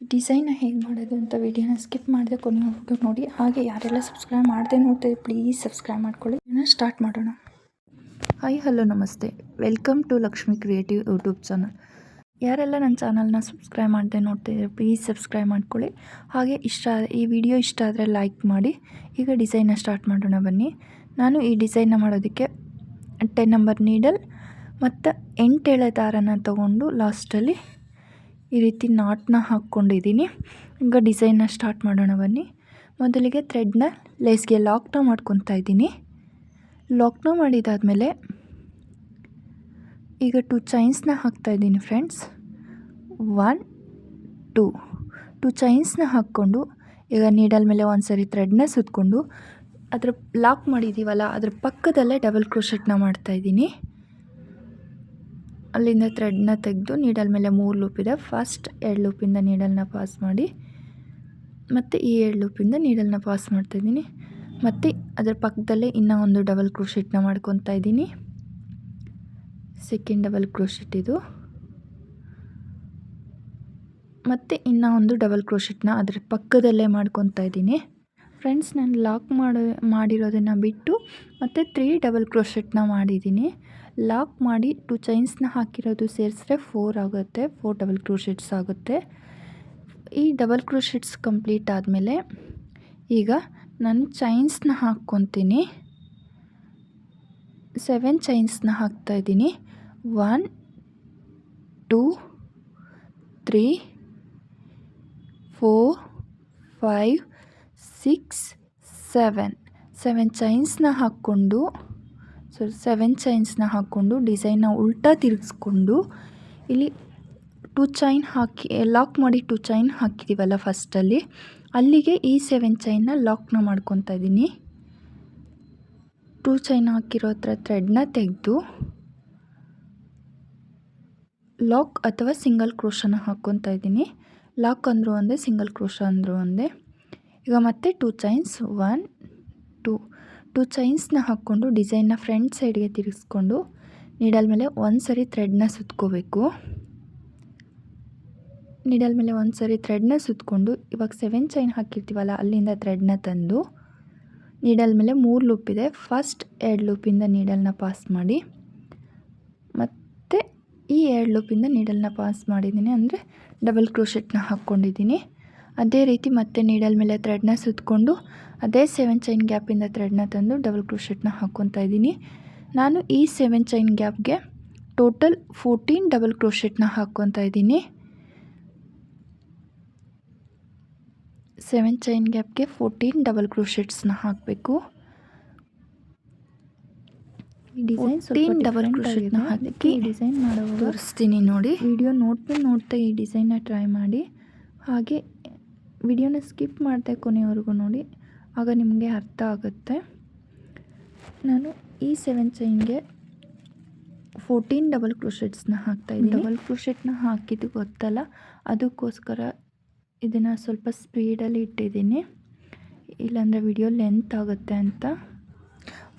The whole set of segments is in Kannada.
ಡಿಸೈನ್ನ ಹೇಗೆ ಮಾಡೋದು ಅಂತ ವಿಡಿಯೋನ ಸ್ಕಿಪ್ ಮಾಡದೆ ಕೊನೆವರೆಗೂ ನೋಡಿ. ಹಾಗೆ ಯಾರೆಲ್ಲ ಸಬ್ಸ್ಕ್ರೈಬ್ ಮಾಡದೆ ನೋಡ್ತೀವಿ ಪ್ಲೀಸ್ ಸಬ್ಸ್ಕ್ರೈಬ್ ಮಾಡ್ಕೊಳ್ಳಿ. ಇದನ್ನು ಸ್ಟಾರ್ಟ್ ಮಾಡೋಣ. ಹಾಯ್ ಹಲೋ ನಮಸ್ತೆ. Welcome to Lakshmi creative YouTube channel ಯಾರೆಲ್ಲ ನನ್ನ ಚಾನಲ್ನ ಸಬ್ಸ್ಕ್ರೈಬ್ ಮಾಡದೆ ನೋಡ್ತಿದ್ದೀರಿ ಪ್ಲೀಸ್ ಸಬ್ಸ್ಕ್ರೈಬ್ ಮಾಡ್ಕೊಳ್ಳಿ. ಹಾಗೆ ಇಷ್ಟ ಈ ವಿಡಿಯೋ ಇಷ್ಟ ಆದರೆ ಲೈಕ್ ಮಾಡಿ. ಈಗ ಡಿಸೈನ್ನ ಸ್ಟಾರ್ಟ್ ಮಾಡೋಣ ಬನ್ನಿ. ನಾನು ಈ ಡಿಸೈನ್ನ ಮಾಡೋದಕ್ಕೆ ಟೆನ್ ನಂಬರ್ ನೀಡಲ್ ಮತ್ತು ಎಂಟೆಳೆ ದಾರನ ತಗೊಂಡು ಲಾಸ್ಟಲ್ಲಿ ಈ ರೀತಿ ನಾಟ್ನ ಹಾಕ್ಕೊಂಡಿದ್ದೀನಿ. ಈಗ ಡಿಸೈನ್ನ ಸ್ಟಾರ್ಟ್ ಮಾಡೋಣ ಬನ್ನಿ. ಮೊದಲಿಗೆ ಥ್ರೆಡ್ನ ಲೇಸ್ಗೆ ಲಾಕ್ನ ಮಾಡ್ಕೊತಾ ಇದ್ದೀನಿ. ಲಾಕ್ನ ಮಾಡಿದಾದಮೇಲೆ ಈಗ ಟು ಚೈನ್ಸ್ನ ಹಾಕ್ತಾಯಿದ್ದೀನಿ ಫ್ರೆಂಡ್ಸ್ ಒನ್ ಟೂ ಟು ಚೈನ್ಸ್ನ ಹಾಕ್ಕೊಂಡು ಈಗ ನೀಡಲ್ ಮೇಲೆ ಒಂದು ಸರಿ ಥ್ರೆಡ್ನ ಸುತ್ತಕೊಂಡು ಅದ್ರ ಲಾಕ್ ಮಾಡಿದ್ದೀವಲ್ಲ ಅದ್ರ ಪಕ್ಕದಲ್ಲೇ ಡಬಲ್ ಕ್ರೋಶೆಟ್ನ ಮಾಡ್ತಾಯಿದ್ದೀನಿ ಅಲ್ಲಿಂದ ಥ್ರೆಡ್ನ ತೆಗೆದು ನೀಡಲ್ ಮೇಲೆ ಮೂರು ಲೂಪ್ ಇದೆ. ಫಸ್ಟ್ ಎರಡು ಲೂಪಿಂದ ನೀಡಲ್ನ ಪಾಸ್ ಮಾಡಿ, ಮತ್ತು ಈ ಎರಡು ಲೂಪಿಂದ ನೀಡಲ್ನ ಪಾಸ್ ಮಾಡ್ತಾಯಿದ್ದೀನಿ ಮತ್ತು ಅದರ ಪಕ್ಕದಲ್ಲೇ ಇನ್ನೂ ಒಂದು ಡಬಲ್ ಕ್ರೋಶೆಟ್ನ ಮಾಡ್ಕೊತಾ ಇದ್ದೀನಿ. ಸೆಕೆಂಡ್ ಡಬಲ್ ಕ್ರೋಶೆಟ್ ಇದು. ಮತ್ತು ಇನ್ನೂ ಒಂದು ಡಬಲ್ ಕ್ರೋಶೆಟ್ನ ಅದರ ಪಕ್ಕದಲ್ಲೇ ಮಾಡ್ಕೊತಾ ಇದ್ದೀನಿ. ಫ್ರೆಂಡ್ಸ್, ನಾನು ಲಾಕ್ ಮಾಡೋ, ಮಾಡಿರೋದನ್ನು ಬಿಟ್ಟು ಮತ್ತು ತ್ರೀ ಡಬಲ್ ಕ್ರೋಶೆಟ್ನ ಮಾಡಿದ್ದೀನಿ. ಲಾಕ್ ಮಾಡಿ ಟು ಚೈನ್ಸ್ನ ಹಾಕಿರೋದು ಸೇರಿಸಿದ್ರೆ ಫೋರ್ ಆಗುತ್ತೆ, ಫೋರ್ ಡಬಲ್ ಕ್ರೋಶೆಟ್ಸ್ ಆಗುತ್ತೆ. ಈ ಡಬಲ್ ಕ್ರೋಶೆಟ್ಸ್ ಕಂಪ್ಲೀಟ್ ಆದಮೇಲೆ ಈಗ ನಾನು ಚೈನ್ಸ್ನ ಹಾಕ್ಕೊತೀನಿ. ಸೆವೆನ್ ಚೈನ್ಸ್ನ ಹಾಕ್ತಾಯಿದ್ದೀನಿ one, two, three, four, five, six, seven. Seven ಚೈನ್ಸ್ನ ಹಾಕ್ಕೊಂಡು ಸೆವೆನ್ ಚೈನ್ಸ್ನ ಹಾಕ್ಕೊಂಡು ಡಿಸೈನ್ನ ಉಲ್ಟಾ ತಿರುಗಿಸ್ಕೊಂಡು, ಇಲ್ಲಿ ಟು ಚೈನ್ ಹಾಕಿ ಲಾಕ್ ಮಾಡಿ ಟು ಚೈನ್ ಹಾಕಿದ್ದೀವಲ್ಲ ಫಸ್ಟಲ್ಲಿ ಅಲ್ಲಿಗೆ ಈ ಸೆವೆನ್ ಚೈನ್ನ ಲಾಕ್ನ ಮಾಡ್ಕೊತಾ ಇದ್ದೀನಿ. ಟೂ ಚೈನ್ ಹಾಕಿರೋ ಹತ್ರ ಥ್ರೆಡ್ನ ತೆಗೆದು ಲಾಕ್ ಅಥವಾ ಸಿಂಗಲ್ ಕ್ರೋಶನ ಹಾಕ್ಕೊತಾ ಇದ್ದೀನಿ. ಲಾಕ್ ಅಂದರೂ ಒಂದೇ ಸಿಂಗಲ್ ಕ್ರೋಶ ಅಂದರೂ ಒಂದೇ. ಈಗ ಮತ್ತೆ two chains one two two ಚೈನ್ಸ್ನ ಹಾಕ್ಕೊಂಡು ಡಿಸೈನ್ನ ಫ್ರಂಟ್ ಸೈಡ್ಗೆ ತಿರುಗಿಸ್ಕೊಂಡು ನೀಡಲ್ ಮೇಲೆ ಒಂದು ಸರಿ ಥ್ರೆಡ್ನ ಸುತ್ಕೋಬೇಕು. ನೀಡಲ್ ಮೇಲೆ ಒಂದು ಸರಿ ಥ್ರೆಡ್ನ ಸುತ್ತಕೊಂಡು ಇವಾಗ ಸೆವೆನ್ ಚೈನ್ ಹಾಕಿರ್ತೀವಲ್ಲ ಅಲ್ಲಿಂದ ಥ್ರೆಡ್ನ ತಂದು ನೀಡಲ್ ಮೇಲೆ ಮೂರು ಲೂಪ್ ಇದೆ. ಫಸ್ಟ್ ಎರಡು ಲೂಪಿಂದ ನೀಡಲ್ನ ಪಾಸ್ ಮಾಡಿ. ಮತ್ತು ಈ ಎರಡು ಲೂಪಿಂದ ನೀಡಲ್ನ ಪಾಸ್ ಮಾಡಿದ್ದೀನಿ ಅಂದರೆ ಡಬಲ್ ಕ್ರೋಶೆಟ್ನ ಹಾಕ್ಕೊಂಡಿದ್ದೀನಿ. ಅದೇ ರೀತಿ ಮತ್ತೆ ನೀಡಲ್ ಮೇಲೆ ಥ್ರೆಡ್ನ ಸುತ್ತಕೊಂಡು ಅದೇ ಸೆವೆನ್ ಚೈನ್ ಗ್ಯಾಪಿಂದ ಥ್ರೆಡ್ನ ತಂದು ಡಬಲ್ ಕ್ರೋಶೆಟ್ನ ಹಾಕ್ಕೊತಾ ಇದ್ದೀನಿ. ನಾನು ಈ ಸೆವೆನ್ ಚೈನ್ ಗ್ಯಾಪ್ಗೆ ಟೋಟಲ್ ಫೋರ್ಟೀನ್ ಡಬಲ್ ಕ್ರೋಶೆಟ್ನ ಹಾಕ್ಕೊತಾ ಇದ್ದೀನಿ. ಸೆವೆನ್ ಚೈನ್ ಗ್ಯಾಪ್ಗೆ ಫೋರ್ಟೀನ್ ಡಬಲ್ ಕ್ರೋಶೆಟ್ಸ್ನ ಹಾಕಬೇಕು. ಡಿಸೈನ್ ಡಬಲ್ ಕ್ರೋಶೆಟ್ನ ಹಾಕಿ ಡಿಸೈನ್ ಮಾಡೋ ತೋರಿಸ್ತೀನಿ ನೋಡಿ. ವಿಡಿಯೋ ನೋಡ್ತಾ ನೋಡ್ತಾ ಈ ಡಿಸೈನ್ನ ಟ್ರೈ ಮಾಡಿ. ಹಾಗೆ ವಿಡಿಯೋನ ಸ್ಕಿಪ್ ಮಾಡಿದೆ ಕೊನೆಯವರೆಗೂ ನೋಡಿ. ಆಗ ನಿಮಗೆ ಅರ್ಥ ಆಗುತ್ತೆ. ನಾನು ಈ ಸೆವೆನ್ ಚೈನ್ಗೆ ಫೋರ್ಟೀನ್ ಡಬಲ್ ಕ್ರೋಶೆಟ್ಸ್ನ ಹಾಕ್ತಾಯಿದ್ದೀನಿ ಡಬಲ್ ಕ್ರೋಶೆಟ್ನ ಹಾಕಿದ್ದು ಗೊತ್ತಲ್ಲ. ಅದಕ್ಕೋಸ್ಕರ ಇದನ್ನು ಸ್ವಲ್ಪ ಸ್ಪೀಡಲ್ಲಿ ಇಟ್ಟಿದ್ದೀನಿ. ಇಲ್ಲಾಂದರೆ ವಿಡಿಯೋ ಲೆಂತ್ ಆಗುತ್ತೆ ಅಂತ.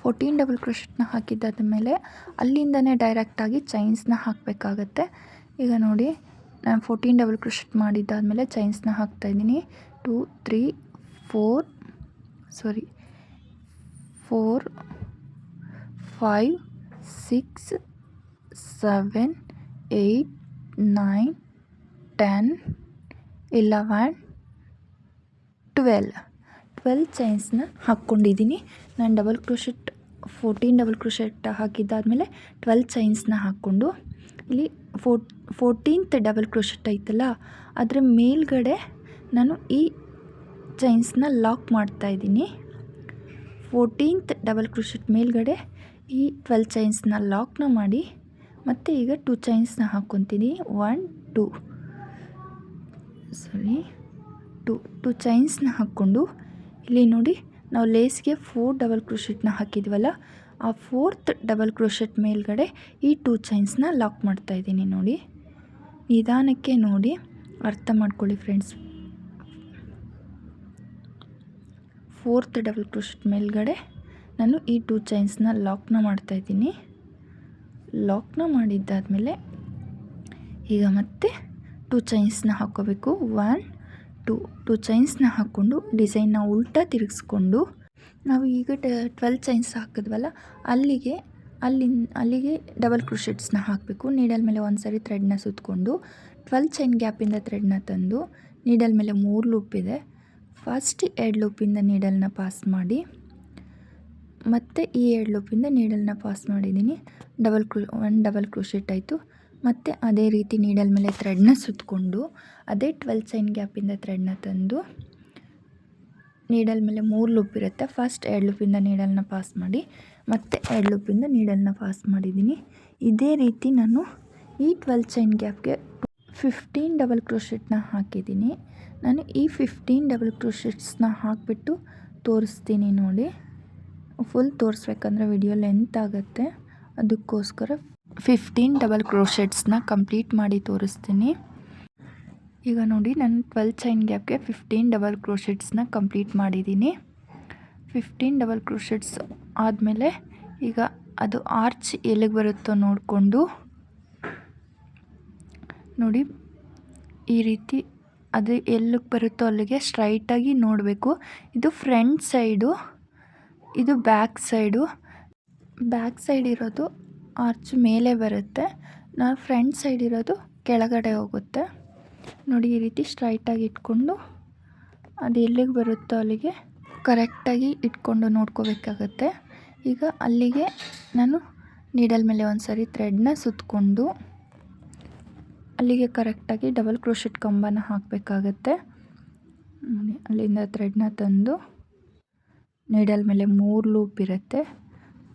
ಫೋರ್ಟೀನ್ ಡಬಲ್ ಕ್ರೋಶೆಟ್ನ ಹಾಕಿದ್ದಾದ ಮೇಲೆ ಅಲ್ಲಿಂದನೇ ಡೈರೆಕ್ಟಾಗಿ ಚೈನ್ಸ್ನ ಹಾಕಬೇಕಾಗತ್ತೆ. ಈಗ ನೋಡಿ, ನಾನು ಫೋರ್ಟೀನ್ ಡಬಲ್ ಕ್ರೋಶೆಟ್ ಮಾಡಿದ್ದಾದಮೇಲೆ ಚೈನ್ಸ್ನ ಹಾಕ್ತಾಯಿದ್ದೀನಿ two three four sorry four five six seven eight nine ten eleven twelve twelve ಚೈನ್ಸ್ನ ಹಾಕ್ಕೊಂಡಿದ್ದೀನಿ. ನಾನು double crochet fourteen double crochet ಹಾಕಿದ್ದಾದಮೇಲೆ twelve ಚೈನ್ಸ್ನ ಹಾಕ್ಕೊಂಡು, ಇಲ್ಲಿ ಫೋರ್ ಫೋರ್ಟೀನ್ತ್ ಡಬಲ್ ಕ್ರೋಶೆಟ್ ಐತಲ್ಲ, ಅದರ ಮೇಲ್ಗಡೆ ನಾನು ಈ ಚೈನ್ಸ್ನ ಲಾಕ್ ಮಾಡ್ತಾ ಇದ್ದೀನಿ. ಫೋರ್ಟೀನ್ತ್ ಡಬಲ್ ಕ್ರೋಶೆಟ್ ಮೇಲ್ಗಡೆ ಈ ಟ್ವೆಲ್ ಚೈನ್ಸ್ನ ಲಾಕ್ನ ಮಾಡಿ, ಮತ್ತು ಈಗ ಟೂ ಚೈನ್ಸ್ನ ಹಾಕ್ಕೊತೀನಿ one two sorry two two ಚೈನ್ಸ್ನ ಹಾಕ್ಕೊಂಡು, ಇಲ್ಲಿ ನೋಡಿ ನಾವು ಲೇಸ್ಗೆ ಫೋರ್ ಡಬಲ್ ಕ್ರೋಶೆಟ್ನ ಹಾಕಿದ್ವಲ್ಲ, ಆ ಫೋರ್ತ್ ಡಬಲ್ ಕ್ರೋಶೆಟ್ ಮೇಲ್ಗಡೆ ಈ ಟೂ ಚೈನ್ಸ್ನ ಲಾಕ್ ಮಾಡ್ತಾಯಿದ್ದೀನಿ ನೋಡಿ. ನಿಧಾನಕ್ಕೆ ನೋಡಿ, ಅರ್ಥ ಮಾಡ್ಕೊಳ್ಳಿ ಫ್ರೆಂಡ್ಸ್ ಫೋರ್ತ್ ಡಬಲ್ ಕ್ರೋಶೆಟ್ ಮೇಲ್ಗಡೆ ನಾನು ಈ ಟೂ ಚೈನ್ಸ್ನ ಲಾಕ್ನ ಮಾಡ್ತಾಯಿದ್ದೀನಿ ಲಾಕ್ನ ಮಾಡಿದ್ದಾದಮೇಲೆ ಈಗ ಮತ್ತೆ ಟೂ ಚೈನ್ಸ್ನ ಹಾಕ್ಕೋಬೇಕು. ಒನ್, ಟು, ಟೂ ಚೈನ್ಸ್ನ ಹಾಕ್ಕೊಂಡು ಡಿಸೈನ್ನ ಉಲ್ಟಾ ತಿರುಗಿಸ್ಕೊಂಡು ನಾವು ಈಗ ಟ್ವೆಲ್ ಚೈನ್ಸ್ ಹಾಕಿದ್ವಲ್ಲ, ಅಲ್ಲಿಗೆ, ಅಲ್ಲಿನ, ಅಲ್ಲಿಗೆ ಡಬಲ್ ಕ್ರೋಶೆಟ್ಸ್ನ ಹಾಕಬೇಕು. ನೀಡಲ್ ಮೇಲೆ ಒಂದು ಸರಿ ಥ್ರೆಡ್ನ ಸುತ್ತಕೊಂಡು ಟ್ವೆಲ್ ಚೈನ್ ಗ್ಯಾಪಿಂದ ಥ್ರೆಡ್ನ ತಂದು, ನೀಡಲ್ ಮೇಲೆ ಮೂರು ಲೂಪ್ ಇದೆ. ಫಸ್ಟ್ ಎರಡು ಲೂಪಿಂದ ನೀಡಲನ್ನ ಪಾಸ್ ಮಾಡಿ, ಮತ್ತು ಈ ಎರಡು ಲೂಪಿಂದ ನೀಡಲ್ನ ಪಾಸ್ ಮಾಡಿದ್ದೀನಿ. Double crochet one double crochet ಆಯಿತು. ಮತ್ತು ಅದೇ ರೀತಿ ನೀಡಲ್ ಮೇಲೆ ಥ್ರೆಡ್ನ ಸುತ್ತಕೊಂಡು ಅದೇ ಟ್ವೆಲ್ ಚೈನ್ ಗ್ಯಾಪಿಂದ ಥ್ರೆಡ್ನ ತಂದು ನೀಡಲ್ ಮೇಲೆ ಮೂರು ಲೂಪ್ ಇರುತ್ತೆ. ಫಸ್ಟ್ ಎರಡು ಲೂಪಿಂದ ನೀಡಲ್ನ ಪಾಸ್ ಮಾಡಿ, ಮತ್ತು ಎರಡು ಲೂಪಿಂದ ನೀಡಲನ್ನ ಪಾಸ್ ಮಾಡಿದ್ದೀನಿ. ಇದೇ ರೀತಿ ನಾನು ಈ ಟ್ವೆಲ್ ಚೈನ್ ಗ್ಯಾಪ್ಗೆ ಫಿಫ್ಟೀನ್ ಡಬಲ್ ಕ್ರೋಶೆಟ್ನ ಹಾಕಿದ್ದೀನಿ. ನಾನು ಈ ಫಿಫ್ಟೀನ್ ಡಬಲ್ ಕ್ರೋಶೆಟ್ಸ್ನ ಹಾಕಿಬಿಟ್ಟು ತೋರಿಸ್ತೀನಿ ನೋಡಿ. ಫುಲ್ ತೋರಿಸ್ಬೇಕಂದ್ರೆ ವಿಡಿಯೋ ಲೆಂತ್ ಆಗುತ್ತೆ. ಅದಕ್ಕೋಸ್ಕರ ಫಿಫ್ಟೀನ್ ಡಬಲ್ ಕ್ರೋಶೆಟ್ಸ್ನ ಕಂಪ್ಲೀಟ್ ಮಾಡಿ ತೋರಿಸ್ತೀನಿ. ಈಗ ನೋಡಿ, ನಾನು ಟ್ವೆಲ್ ಚೈನ್ ಗ್ಯಾಪ್ಗೆ ಫಿಫ್ಟೀನ್ ಡಬಲ್ ಕ್ರೋಶೆಟ್ಸ್ನ ಕಂಪ್ಲೀಟ್ ಮಾಡಿದ್ದೀನಿ. ಫಿಫ್ಟೀನ್ ಡಬಲ್ ಕ್ರೋಶೆಟ್ಸ್ ಆದಮೇಲೆ ಈಗ ಅದು ಆರ್ಚ್ ಎಲ್ಲಿಗೆ ಬರುತ್ತೋ ನೋಡಿಕೊಂಡು ನೋಡಿ, ಈ ರೀತಿ ಅದು ಎಲ್ಲಿಗೆ ಬರುತ್ತೋ ಅಲ್ಲಿಗೆ ಸ್ಟ್ರೈಟಾಗಿ ನೋಡಬೇಕು. ಇದು ಫ್ರಂಟ್ ಸೈಡು ಇದು ಬ್ಯಾಕ್ ಸೈಡು ಬ್ಯಾಕ್ ಸೈಡ್ ಇರೋದು ಆರ್ಚ್ ಮೇಲೆ ಬರುತ್ತೆ. ನಾನು ಫ್ರಂಟ್ ಸೈಡ್ ಇರೋದು ಕೆಳಗಡೆ ಹೋಗುತ್ತೆ. ನೋಡಿ, ಈ ರೀತಿ ಸ್ಟ್ರೈಟಾಗಿ ಇಟ್ಕೊಂಡು ಅದು ಎಲ್ಲಿಗೆ ಬರುತ್ತೋ ಅಲ್ಲಿಗೆ ಕರೆಕ್ಟಾಗಿ ಇಟ್ಕೊಂಡು ನೋಡ್ಕೋಬೇಕಾಗತ್ತೆ. ಈಗ ಅಲ್ಲಿಗೆ ನಾನು ನೀಡಲ್ ಮೇಲೆ ಒಂದು ಸರಿ ಥ್ರೆಡ್ನ ಸುತ್ತಕೊಂಡು ಅಲ್ಲಿಗೆ ಕರೆಕ್ಟಾಗಿ ಡಬಲ್ ಕ್ರೋಶೆಟ್ ಕಂಬನ ಹಾಕಬೇಕಾಗತ್ತೆ. ಅಲ್ಲಿಂದ ಥ್ರೆಡ್ನ ತಂದು ನೀಡಲ್ ಮೇಲೆ ಮೂರು ಲೂಪ್ ಇರುತ್ತೆ.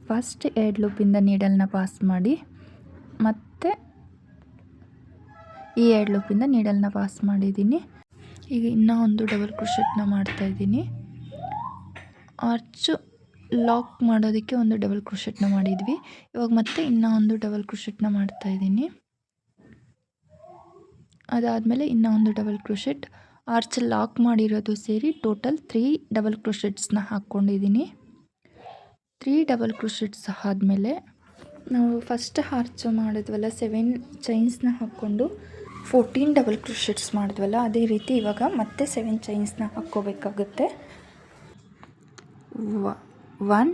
ಫಸ್ಟ್ ಎರಡು ಲೂಪಿಂದ ನೀಡಲ್ನ ಪಾಸ್ ಮಾಡಿ, ಮತ್ತು ಈ ಎರಡು ಲೂಪಿಂದ ನೀಡಲ್ನ ಪಾಸ್ ಮಾಡಿದ್ದೀನಿ. ಈಗ ಇನ್ನೂ ಒಂದು ಡಬಲ್ ಕ್ರೋಶೆಟ್ನ ಮಾಡ್ತಾಯಿದ್ದೀನಿ. ಆರ್ಚು ಲಾಕ್ ಮಾಡೋದಕ್ಕೆ ಒಂದು ಡಬಲ್ ಕ್ರೋಶೆಟ್ನ ಮಾಡಿದ್ವಿ. ಇವಾಗ ಮತ್ತೆ ಇನ್ನೂ ಒಂದು ಡಬಲ್ ಕ್ರೋಶೆಟ್ನ ಮಾಡ್ತಾಯಿದ್ದೀನಿ. ಅದಾದಮೇಲೆ ಇನ್ನೂ ಒಂದು ಡಬಲ್ ಕ್ರೋಶೆಟ್. ಆರ್ಚ್ ಲಾಕ್ ಮಾಡಿರೋದು ಸೇರಿ ಟೋಟಲ್ ತ್ರೀ ಡಬಲ್ ಕ್ರೋಶೆಟ್ಸ್ನ ಹಾಕ್ಕೊಂಡಿದ್ದೀನಿ ತ್ರೀ ಡಬಲ್ ಕ್ರೋಶೆಟ್ಸ್ ಆದಮೇಲೆ ನಾವು ಫಸ್ಟ್ ಆರ್ಚ್ ಮಾಡಿದ್ವಲ್ಲ ಸೆವೆನ್ ಚೈನ್ಸ್ನ ಹಾಕ್ಕೊಂಡು ಫೋರ್ಟೀನ್ ಡಬಲ್ ಕ್ರೋಶೆಟ್ಸ್ ಮಾಡಿದ್ವಲ್ಲ ಅದೇ ರೀತಿ ಇವಾಗ ಮತ್ತೆ ಸೆವೆನ್ ಚೈನ್ಸ್ನ ಹಾಕ್ಕೋಬೇಕಾಗುತ್ತೆ. One,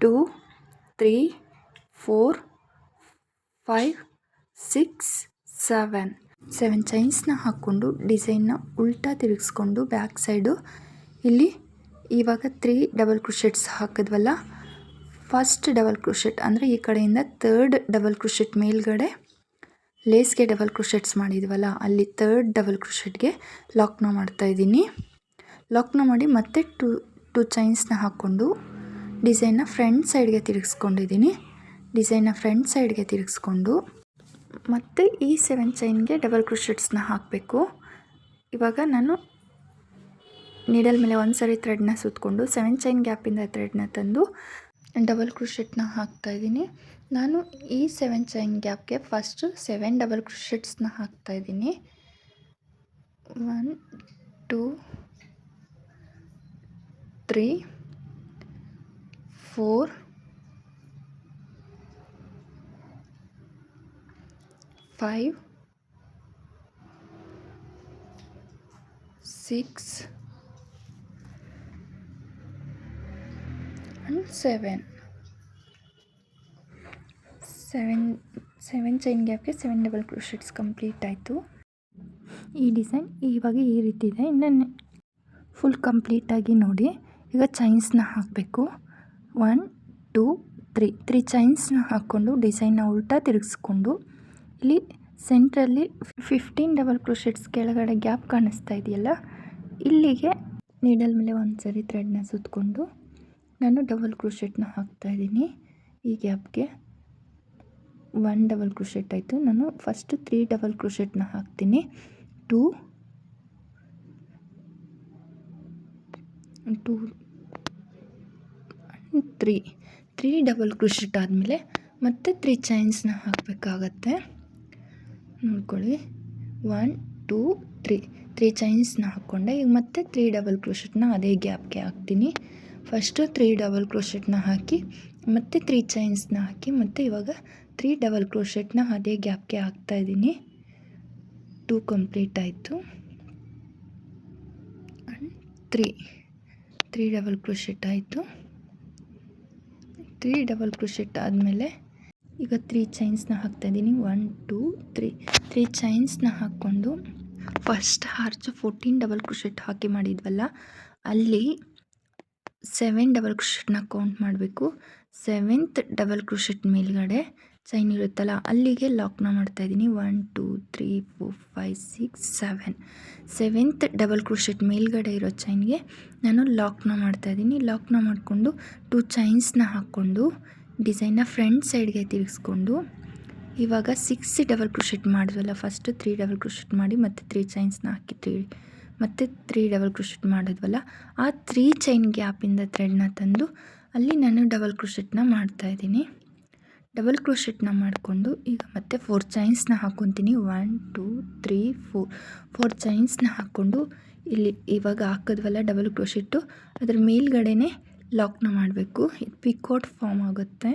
two, three, four, five, six, seven. Seven ಚೈನ್ಸ್ನ ಹಾಕ್ಕೊಂಡು ಡಿಸೈನ್ನ ಉಲ್ಟಾ ತಿರುಗಿಸ್ಕೊಂಡು ಬ್ಯಾಕ್ ಸೈಡು ಇಲ್ಲಿ ಇವಾಗ ತ್ರೀ ಡಬಲ್ ಕ್ರೋಶೆಟ್ಸ್ ಹಾಕಿದ್ವಲ್ಲ. ಫಸ್ಟ್ ಡಬಲ್ ಕ್ರೋಶೆಟ್ ಅಂದರೆ ಈ ಕಡೆಯಿಂದ ತರ್ಡ್ ಡಬಲ್ ಕ್ರೋಶೆಟ್ ಮೇಲ್ಗಡೆ ಲೇಸ್ಗೆ ಡಬಲ್ ಕ್ರೋಶೆಟ್ಸ್ ಮಾಡಿದ್ವಲ್ಲ, ಅಲ್ಲಿ ತರ್ಡ್ ಡಬಲ್ ಕ್ರೋಶೆಟ್ಗೆ ಲಾಕ್ನ ಮಾಡ್ತಾಯಿದ್ದೀನಿ ಲಾಕ್ನ ಮಾಡಿ ಮತ್ತೆ ಟೂ ಟು ಚೈನ್ಸ್ನ ಹಾಕ್ಕೊಂಡು ಡಿಸೈನ್ನ ಫ್ರಂಟ್ ಸೈಡ್ಗೆ ತಿರುಗಿಸ್ಕೊಂಡಿದ್ದೀನಿ. ಡಿಸೈನ್ನ ಫ್ರಂಟ್ ಸೈಡ್ಗೆ ತಿರುಗಿಸ್ಕೊಂಡು ಮತ್ತು ಈ ಸೆವೆನ್ ಚೈನ್ಗೆ ಡಬಲ್ ಕ್ರೋಶೆಟ್ಸ್ನ ಹಾಕಬೇಕು. ಇವಾಗ ನಾನು ನೀಡಲ್ ಮೇಲೆ ಒಂದು ಸರಿ ಥ್ರೆಡ್ನ ಸುತ್ತಕೊಂಡು ಸೆವೆನ್ ಚೈನ್ ಗ್ಯಾಪಿಂದ ಥ್ರೆಡ್ನ ತಂದು ಡಬಲ್ ಕ್ರೋಶೆಟ್ನ ಹಾಕ್ತಾಯಿದ್ದೀನಿ ನಾನು ಈ ಸೆವೆನ್ ಚೈನ್ ಗ್ಯಾಪ್ಗೆ ಫಸ್ಟು ಸೆವೆನ್ ಡಬಲ್ ಕ್ರೋಶೆಟ್ಸ್ನ ಹಾಕ್ತಾಯಿದ್ದೀನಿ one two three four five six and seven seven seven chain ಗ್ಯಾಪ್ಗೆ seven double crochets complete ಆಯಿತು. ಈ ಡಿಸೈನ್ ಇವಾಗ ಈ ರೀತಿ ಇದೆ. ಇನ್ನು ಫುಲ್ ಕಂಪ್ಲೀಟಾಗಿ ನೋಡಿ. ಈಗ ಚೈನ್ಸ್ನ ಹಾಕಬೇಕು. ಒನ್ ಟೂ ತ್ರೀ ತ್ರೀ ಚೈನ್ಸ್ನ ಹಾಕ್ಕೊಂಡು ಡಿಸೈನ್ನ ಉಲ್ಟಾ ತಿರುಗಿಸ್ಕೊಂಡು ಇಲ್ಲಿ ಸೆಂಟ್ರಲ್ಲಿ ಫಿಫ್ಟೀನ್ ಡಬಲ್ ಕ್ರೋಶೆಟ್ಸ್ ಕೆಳಗಡೆ ಗ್ಯಾಪ್ ಕಾಣಿಸ್ತಾ ಇದೆಯಲ್ಲ, ಇಲ್ಲಿಗೆ ನೀಡಲ್ ಮೇಲೆ ಒಂದು ಸರಿ ಥ್ರೆಡ್ನ ಸುತ್ತಕೊಂಡು ನಾನು ಡಬಲ್ ಕ್ರೋಶೆಟ್ನ ಹಾಕ್ತಾಯಿದ್ದೀನಿ ಈ ಗ್ಯಾಪ್ಗೆ ಒನ್ ಡಬಲ್ ಕ್ರೋಶೆಟ್ ಆಯಿತು. ನಾನು ಫಸ್ಟ್ ತ್ರೀ ಡಬಲ್ ಕ್ರೋಶೆಟ್ನ ಹಾಕ್ತೀನಿ. Two two three three double crochet ಆದಮೇಲೆ ಮತ್ತೆ ತ್ರೀ ಚೈನ್ಸ್ನ ಹಾಕಬೇಕಾಗತ್ತೆ. ನೋಡ್ಕೊಳ್ಳಿ. ಒನ್ ಟೂ ತ್ರೀ ತ್ರೀ ಚೈನ್ಸ್ನ ಹಾಕ್ಕೊಂಡೆ. ಈಗ ಮತ್ತೆ ತ್ರೀ ಡಬಲ್ ಕ್ರೋಶೆಟ್ನ ಅದೇ ಗ್ಯಾಪ್ಗೆ ಹಾಕ್ತೀನಿ. ಫಸ್ಟು ತ್ರೀ ಡಬಲ್ ಕ್ರೋಶೆಟ್ನ ಹಾಕಿ, ಮತ್ತೆ ತ್ರೀ ಚೈನ್ಸ್ನ ಹಾಕಿ, ಮತ್ತು ಇವಾಗ ತ್ರೀ ಡಬಲ್ ಕ್ರೋಶೆಟ್ನ ಅದೇ ಗ್ಯಾಪ್ಗೆ ಹಾಕ್ತಾಯಿದ್ದೀನಿ ಟೂ ಕಂಪ್ಲೀಟ್ ಆಯಿತು. ತ್ರೀ ತ್ರೀ ಡಬಲ್ ಕ್ರೋಶೆಟ್ ಆಯಿತು. ತ್ರೀ ಡಬಲ್ ಕ್ರೋಶೆಟ್ ಆದಮೇಲೆ ಈಗ ತ್ರೀ ಚೈನ್ಸ್ನ ಹಾಕ್ತಾಯಿದ್ದೀನಿ ಒನ್ ಟೂ ತ್ರೀ ತ್ರೀ ಚೈನ್ಸ್ನ ಹಾಕ್ಕೊಂಡು first arch fourteen double crochet ಹಾಕಿ ಮಾಡಿದ್ವಲ್ಲ, ಅಲ್ಲಿ ಸೆವೆನ್ ಡಬಲ್ ಕ್ರೋಶೆಟ್ನ ಕೌಂಟ್ ಮಾಡಬೇಕು. ಸೆವೆಂತ್ ಡಬಲ್ ಕ್ರೋಶೆಟ್ ಮೇಲ್ಗಡೆ ಚೈನ್ ಇರುತ್ತಲ್ಲ, ಅಲ್ಲಿಗೆ ಲಾಕ್ನ ಮಾಡ್ತಾಯಿದ್ದೀನಿ one two three four five six seven seventh double crochet ಮೇಲ್ಗಡೆ ಇರೋ ಚೈನ್ಗೆ ನಾನು ಲಾಕ್ನ ಮಾಡ್ತಾಯಿದ್ದೀನಿ ಲಾಕ್ನ ಮಾಡಿಕೊಂಡು ಟೂ ಚೈನ್ಸ್ನ ಹಾಕ್ಕೊಂಡು ಡಿಸೈನ್ನ ಫ್ರಂಟ್ ಸೈಡ್ಗೆ ತಿರುಗಿಸ್ಕೊಂಡು ಇವಾಗ ಸಿಕ್ಸ್ ಡಬಲ್ ಕ್ರೋಶೆಟ್ ಮಾಡಿದ್ವಲ್ಲ ಫಸ್ಟು ತ್ರೀ ಡಬಲ್ ಕ್ರೋಶೆಟ್ ಮಾಡಿ ಮತ್ತು ತ್ರೀ ಚೈನ್ಸ್ನ ಹಾಕಿ ತ್ರೀ ಮತ್ತು ತ್ರೀ ಡಬಲ್ ಕ್ರೋಶೆಟ್ ಮಾಡಿದ್ವಲ್ಲ, ಆ ತ್ರೀ ಚೈನ್ ಗ್ಯಾಪಿಂದ ಥ್ರೆಡ್ನ ತಂದು ಅಲ್ಲಿ ನಾನು ಡಬಲ್ ಕ್ರೋಶೆಟ್ನ ಮಾಡ್ತಾಯಿದ್ದೀನಿ ಡಬಲ್ ಕ್ರೋಶೆಟ್ನ ಮಾಡಿಕೊಂಡು ಈಗ ಮತ್ತೆ ಫೋರ್ ಚೈನ್ಸ್ನ ಹಾಕ್ಕೊತೀನಿ one two three four four ಚೈನ್ಸ್ನ ಹಾಕ್ಕೊಂಡು ಇಲ್ಲಿ ಇವಾಗ ಹಾಕಿದ್ವಲ್ಲ ಡಬಲ್ ಕ್ರೋಶೆಟ್ಟು ಅದ್ರ ಮೇಲ್ಗಡೆನೇ ಲಾಕ್ನ ಮಾಡಬೇಕು. ಇದು ಪಿಕೋಟ್ ಫಾರ್ಮ್ ಆಗುತ್ತೆ.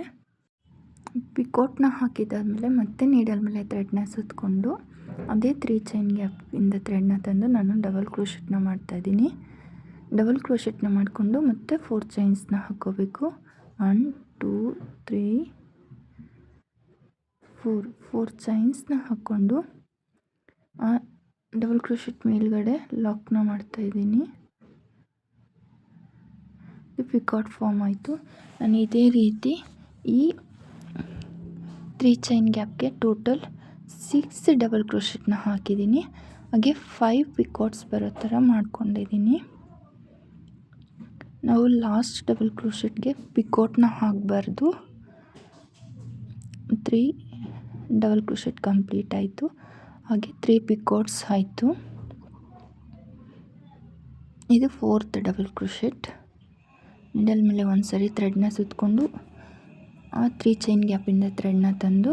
ಪಿಕೋಟ್ನ ಹಾಕಿದ್ದಾದಮೇಲೆ ಮತ್ತೆ ನೀಡಲ್ ಮೇಲೆ ಥ್ರೆಡ್ನ ಸುತ್ತಕೊಂಡು ಅದೇ ತ್ರೀ ಚೈನ್ ಗ್ಯಾಪಿಂದ ಥ್ರೆಡ್ನ ತಂದು ನಾನು ಡಬಲ್ ಕ್ರೋಶೆಟ್ನ ಮಾಡ್ತಾಯಿದ್ದೀನಿ ಡಬಲ್ ಕ್ರೋಶೆಟ್ನ ಮಾಡಿಕೊಂಡು ಮತ್ತೆ ಫೋರ್ ಚೈನ್ಸ್ನ ಹಾಕ್ಕೋಬೇಕು. One two three four four ಚೈನ್ಸ್ನ ಹಾಕ್ಕೊಂಡು ಡಬಲ್ ಕ್ರೋಶೆಟ್ ಮೇಲ್ಗಡೆ ಲಾಕ್ನ ಮಾಡ್ತಾಯಿದ್ದೀನಿ ಇದು ಪಿಕಾಟ್ ಫಾರ್ಮ್ ಆಯಿತು. ನಾನು ಇದೇ ರೀತಿ ಈ ತ್ರೀ ಚೈನ್ ಗ್ಯಾಪ್ಗೆ ಟೋಟಲ್ ಸಿಕ್ಸ್ ಡಬಲ್ ಕ್ರೋಶೆಟ್ನ ಹಾಕಿದ್ದೀನಿ. ಹಾಗೆ ಫೈವ್ ಪಿಕಾಟ್ಸ್ ಬರೋ ಥರ ಮಾಡ್ಕೊಂಡಿದ್ದೀನಿ. ನಾವು ಲಾಸ್ಟ್ ಡಬಲ್ ಕ್ರೋಶೆಟ್ಗೆ ಪಿಕೋಟ್ನ ಹಾಕಬಾರ್ದು. ತ್ರೀ ಡಬಲ್ ಕ್ರೋಶೆಟ್ ಕಂಪ್ಲೀಟ್ ಆಯಿತು. ಹಾಗೆ ತ್ರೀ ಪಿಕೋಟ್ಸ್ ಆಯಿತು. ಇದು ಫೋರ್ತ್ ಡಬಲ್ ಕ್ರೋಶೆಟ್ ನಿಡಲ್ ಮೇಲೆ ಒಂದು ಸರಿ ಥ್ರೆಡ್ನ ಸುತ್ತಕೊಂಡು ಆ ತ್ರೀ ಚೈನ್ ಗ್ಯಾಪಿಂದ ಥ್ರೆಡ್ನ ತಂದು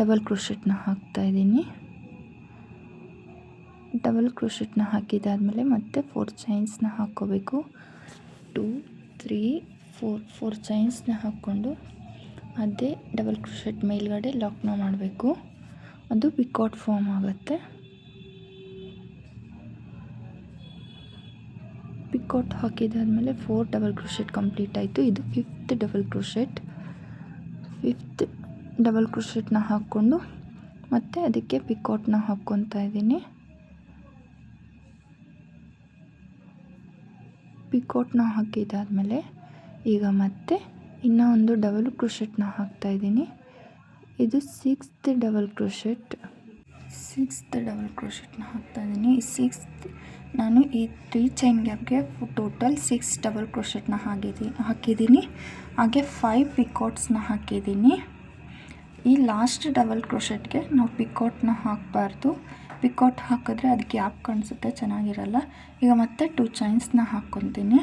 ಡಬಲ್ ಕ್ರೋಶೆಟ್ನ ಹಾಕ್ತಾಯಿದ್ದೀನಿ ಡಬಲ್ ಕ್ರೋಶೆಟ್ನ ಹಾಕಿದಾದಮೇಲೆ ಮತ್ತೆ ಫೋರ್ ಚೈನ್ಸ್ನ ಹಾಕ್ಕೋಬೇಕು. ಟೂ ತ್ರೀ ಫೋರ್ ಫೋರ್ ಚೈನ್ಸ್ನ ಹಾಕ್ಕೊಂಡು ಅದೇ ಡಬಲ್ ಕ್ರೋಶೆಟ್ ಮೇಲ್ಗಡೆ ಲಾಕ್ನ ಮಾಡಬೇಕು. ಅದು ಪಿಕಾಟ್ ಫಾರ್ಮ್ ಆಗುತ್ತೆ. ಪಿಕಾಟ್ ಹಾಕಿದಾದಮೇಲೆ ಫೋರ್ ಡಬಲ್ ಕ್ರೋಶೆಟ್ ಕಂಪ್ಲೀಟ್ ಆಯಿತು. ಇದು fifth double crochet fifth double ಕ್ರೋಶೆಟ್ನ ಹಾಕ್ಕೊಂಡು ಮತ್ತು ಅದಕ್ಕೆ ಪಿಕೌಟ್ನ ಹಾಕ್ಕೊತಾ ಇದ್ದೀನಿ. ಪಿಕೋಟ್ನ ಹಾಕಿದಾದಮೇಲೆ ಈಗ ಮತ್ತೆ ಇನ್ನೂ ಒಂದು ಡಬಲ್ ಕ್ರೋಶೆಟ್ನ ಹಾಕ್ತಾಯಿದ್ದೀನಿ ಇದು sixth double crochet sixth double ಕ್ರೋಶೆಟ್ನ ಹಾಕ್ತಾಯಿದ್ದೀನಿ ಸಿಕ್ಸ್ತ್ ನಾನು ಈ ತ್ರೀ ಚೈನ್ ಗ್ಯಾಪ್ಗೆ ಟೋಟಲ್ ಸಿಕ್ಸ್ ಡಬಲ್ ಕ್ರೋಶೆಟ್ನ ಹಾಕಿದ್ದೀನಿ ಹಾಕಿದ್ದೀನಿ ಹಾಗೆ ಫೈವ್ ಪಿಕೋಟ್ಸ್ನ ಹಾಕಿದ್ದೀನಿ ಈ ಲಾಸ್ಟ್ ಡಬಲ್ ಕ್ರೋಶೆಟ್ಗೆ ನಾವು ಪಿಕೋಟ್ನ ಹಾಕಬಾರ್ದು. ಪಿಕೋಟ್ ಹಾಕಿದ್ರೆ ಅದು ಗ್ಯಾಪ್ ಕಾಣಿಸುತ್ತೆ, ಚೆನ್ನಾಗಿರಲ್ಲ. ಈಗ ಮತ್ತೆ ಟೂ ಚೈನ್ಸ್ನ ಹಾಕ್ಕೊತೀನಿ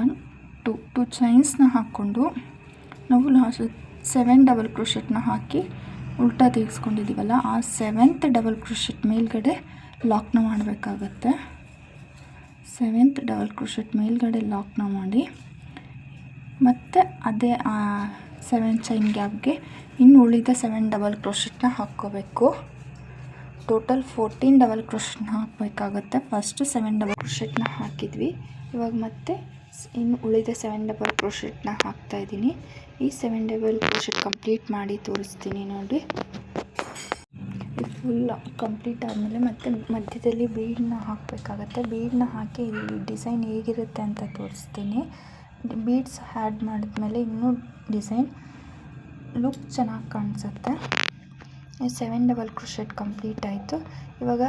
ಒನ್ ಟು ಟು ಚೈನ್ಸ್ನ ಹಾಕ್ಕೊಂಡು ನಾವು ಲಾಸ್ಟ್ ಸೆವೆನ್ ಡಬಲ್ ಕ್ರೋಶೆಟ್ನ ಹಾಕಿ ಉಲ್ಟಾ ತೆಗೆಸ್ಕೊಂಡಿದ್ದೀವಲ್ಲ ಆ ಸೆವೆಂತ್ ಡಬಲ್ ಕ್ರೋಶೆಟ್ ಮೇಲ್ಗಡೆ ಲಾಕ್ನ ಮಾಡಬೇಕಾಗತ್ತೆ. ಸೆವೆಂತ್ ಡಬಲ್ ಕ್ರೋಶೆಟ್ ಮೇಲ್ಗಡೆ ಲಾಕ್ನ ಮಾಡಿ, ಮತ್ತು ಅದೇ, ಆ ಸೆವೆನ್ ಚೈನ್ ಗ್ಯಾಪ್ಗೆ ಇನ್ನು ಉಳಿದ ಸೆವೆನ್ ಡಬಲ್ ಕ್ರೋಶೆಟ್ನ ಹಾಕ್ಕೋಬೇಕು. ಟೋಟಲ್ ಫೋರ್ಟೀನ್ ಡಬಲ್ ಕ್ರೋಶೆಟ್ನ ಹಾಕಬೇಕಾಗತ್ತೆ. ಫಸ್ಟು ಸೆವೆನ್ ಡಬಲ್ ಕ್ರೋಶೆಟ್ನ ಹಾಕಿದ್ವಿ. ಇವಾಗ ಮತ್ತೆ ಇನ್ನು ಉಳಿದ ಸೆವೆನ್ ಡಬಲ್ ಕ್ರೋಶೆಟ್ನ ಹಾಕ್ತಾಯಿದ್ದೀನಿ ಈ ಸೆವೆನ್ ಡಬಲ್ ಕ್ರೋಶೆಟ್ ಕಂಪ್ಲೀಟ್ ಮಾಡಿ ತೋರಿಸ್ತೀನಿ ನೋಡಿ. ಫುಲ್ ಕಂಪ್ಲೀಟ್ ಆದಮೇಲೆ ಮತ್ತೆ ಮಧ್ಯದಲ್ಲಿ ಬೀಡನ್ನ ಹಾಕಬೇಕಾಗತ್ತೆ. ಬೀಡನ್ನ ಹಾಕಿ ಡಿಸೈನ್ ಹೇಗಿರುತ್ತೆ ಅಂತ ತೋರಿಸ್ತೀನಿ. ಬೀಡ್ಸ್ ಆ್ಯಡ್ ಮಾಡಿದ್ಮೇಲೆ ಇನ್ನೂ ಡಿಸೈನ್ ಲುಕ್ ಚೆನ್ನಾಗಿ ಕಾಣಿಸುತ್ತೆ. ಸೆವೆನ್ ಡಬಲ್ ಕ್ರೋಶೆಟ್ ಕಂಪ್ಲೀಟ್ ಆಯಿತು. ಇವಾಗ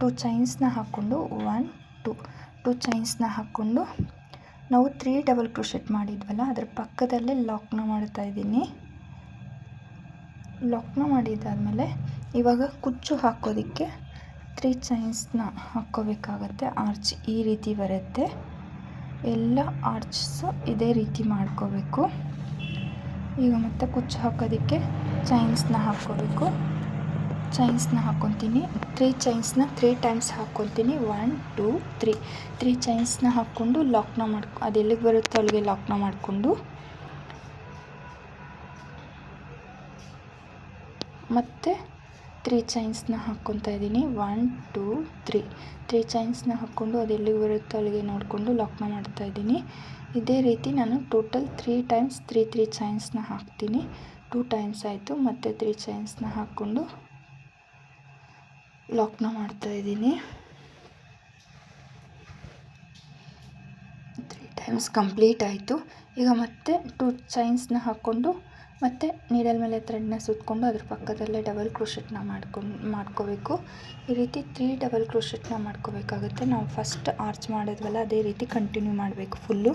ಟು ಚೈನ್ಸ್ನ ಹಾಕ್ಕೊಂಡು ಒನ್ ಟು ಟು ಚೈನ್ಸ್ನ ಹಾಕ್ಕೊಂಡು ನಾವು ತ್ರೀ ಡಬಲ್ ಕ್ರೋಶೆಟ್ ಮಾಡಿದ್ವಲ್ಲ, ಅದರ ಪಕ್ಕದಲ್ಲೇ ಲಾಕ್ನ ಮಾಡ್ತಾ ಇದ್ದೀನಿ. ಲಾಕ್ನ ಮಾಡಿದ್ದಾದಮೇಲೆ ಇವಾಗ ಕುಚ್ಚು ಹಾಕೋದಕ್ಕೆ ತ್ರೀ ಚೈನ್ಸ್ನ ಹಾಕ್ಕೋಬೇಕಾಗತ್ತೆ. ಆರ್ಚ್ ಈ ರೀತಿ ಬರುತ್ತೆ. ಎಲ್ಲ ಆರ್ಚ್ಸು ಇದೇ ರೀತಿ ಮಾಡ್ಕೋಬೇಕು. ಈಗ ಮತ್ತೆ ಕುಚ್ಚು ಹಾಕೋದಕ್ಕೆ ಚೈನ್ಸ್ನ ಹಾಕ್ಕೋಬೇಕು. ಚೈನ್ಸ್ನ ಹಾಕ್ಕೊತೀನಿ ತ್ರೀ ಚೈನ್ಸ್ನ ತ್ರೀ ಟೈಮ್ಸ್ ಹಾಕ್ಕೊತೀನಿ ಒನ್ ಟೂ ತ್ರೀ ತ್ರೀ ಚೈನ್ಸ್ನ ಹಾಕ್ಕೊಂಡು ಲಾಕ್ನ ಮಾಡ್ಕೊ, ಅದು ಎಲ್ಲಿಗೆ ಬರುತ್ತೋ ಅಲ್ಲಿಗೆ ಲಾಕ್ನ ಮಾಡಿಕೊಂಡು. ಮತ್ತು ತ್ರೀ ಚೈನ್ಸ್ನ ಹಾಕ್ಕೊತಾ ಇದ್ದೀನಿ. ಒನ್ ಟೂ ತ್ರೀ ತ್ರೀ ಚೈನ್ಸ್ನ ಹಾಕ್ಕೊಂಡು ಅದು ಎಲ್ಲಿಗೆ ಬರುತ್ತೋ ಅಲ್ಲಿಗೆ ನೋಡಿಕೊಂಡು ಲಾಕ್ನ ಮಾಡ್ತಾ ಇದ್ದೀನಿ. ಇದೇ ರೀತಿ ನಾನು total three times three three ಚೈನ್ಸ್ನ ಹಾಕ್ತೀನಿ. ಟೂ ಟೈಮ್ಸ್ ಆಯಿತು. ಮತ್ತು ತ್ರೀ ಚೈನ್ಸ್ನ ಹಾಕ್ಕೊಂಡು ಲಾಕ್ನ ಮಾಡ್ತಾ ಇದ್ದೀನಿ. ತ್ರೀ ಟೈಮ್ಸ್ ಕಂಪ್ಲೀಟ್ ಆಯಿತು. ಈಗ ಮತ್ತೆ ಟೂ ಚೈನ್ಸ್ನ ಹಾಕ್ಕೊಂಡು ಮತ್ತು ನೀಡಲ್ ಮೇಲೆ ಥ್ರೆಡ್ನ ಸುತ್ತಕೊಂಡು ಅದ್ರ ಪಕ್ಕದಲ್ಲೇ ಡಬಲ್ ಕ್ರೋಶೆಟ್ನ ಮಾಡ್ಕೊಂಡು ಮಾಡ್ಕೋಬೇಕು. ಈ ರೀತಿ ತ್ರೀ ಡಬಲ್ ಕ್ರೋಶೆಟ್ನ ಮಾಡ್ಕೋಬೇಕಾಗುತ್ತೆ. ನಾವು ಫಸ್ಟ್ ಆರ್ಚ್ ಮಾಡಿದ್ವಲ್ಲ, ಅದೇ ರೀತಿ ಕಂಟಿನ್ಯೂ ಮಾಡಬೇಕು ಫುಲ್ಲು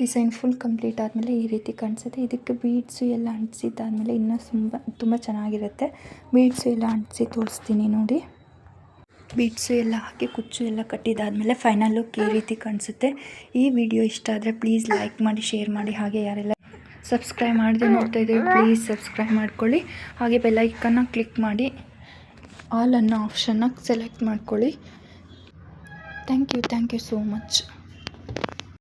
ಡಿಸೈನ್ ಫುಲ್ ಕಂಪ್ಲೀಟ್ ಆದಮೇಲೆ ಈ ರೀತಿ ಕಾಣಿಸುತ್ತೆ. ಇದಕ್ಕೆ ಬೀಡ್ಸು ಎಲ್ಲ ಅಂಟಿಸಿದ್ದಾದಮೇಲೆ ಇನ್ನೂ ತುಂಬ ತುಂಬ ಚೆನ್ನಾಗಿರುತ್ತೆ. ಬೀಡ್ಸು ಎಲ್ಲ ಅಂಟಿಸಿ ತೋರಿಸ್ತೀನಿ ನೋಡಿ. ಬೀಡ್ಸು ಎಲ್ಲ ಹಾಕಿ ಕುಚ್ಚು ಎಲ್ಲ ಕಟ್ಟಿದಾದಮೇಲೆ ಫೈನಲ್ ಲುಕ್ ಈ ರೀತಿ ಕಾಣಿಸುತ್ತೆ. ಈ ವಿಡಿಯೋ ಇಷ್ಟ ಆದರೆ ಪ್ಲೀಸ್ ಲೈಕ್ ಮಾಡಿ ಶೇರ್ ಮಾಡಿ, ಹಾಗೆ ಯಾರೆಲ್ಲ ಸಬ್ಸ್ಕ್ರೈಬ್ ಮಾಡಿದ್ರೆ ನೋಡ್ತಾ ಇದ್ದೀವಿ ಪ್ಲೀಸ್ ಸಬ್ಸ್ಕ್ರೈಬ್ ಮಾಡ್ಕೊಳ್ಳಿ. ಹಾಗೆ ಬೆಲ್ಲೈಕನ್ನ ಕ್ಲಿಕ್ ಮಾಡಿ ಆಲ್ ಅನ್ನೋ ಆಪ್ಷನ್ನ ಸೆಲೆಕ್ಟ್ ಮಾಡ್ಕೊಳ್ಳಿ. Thank you thank you so much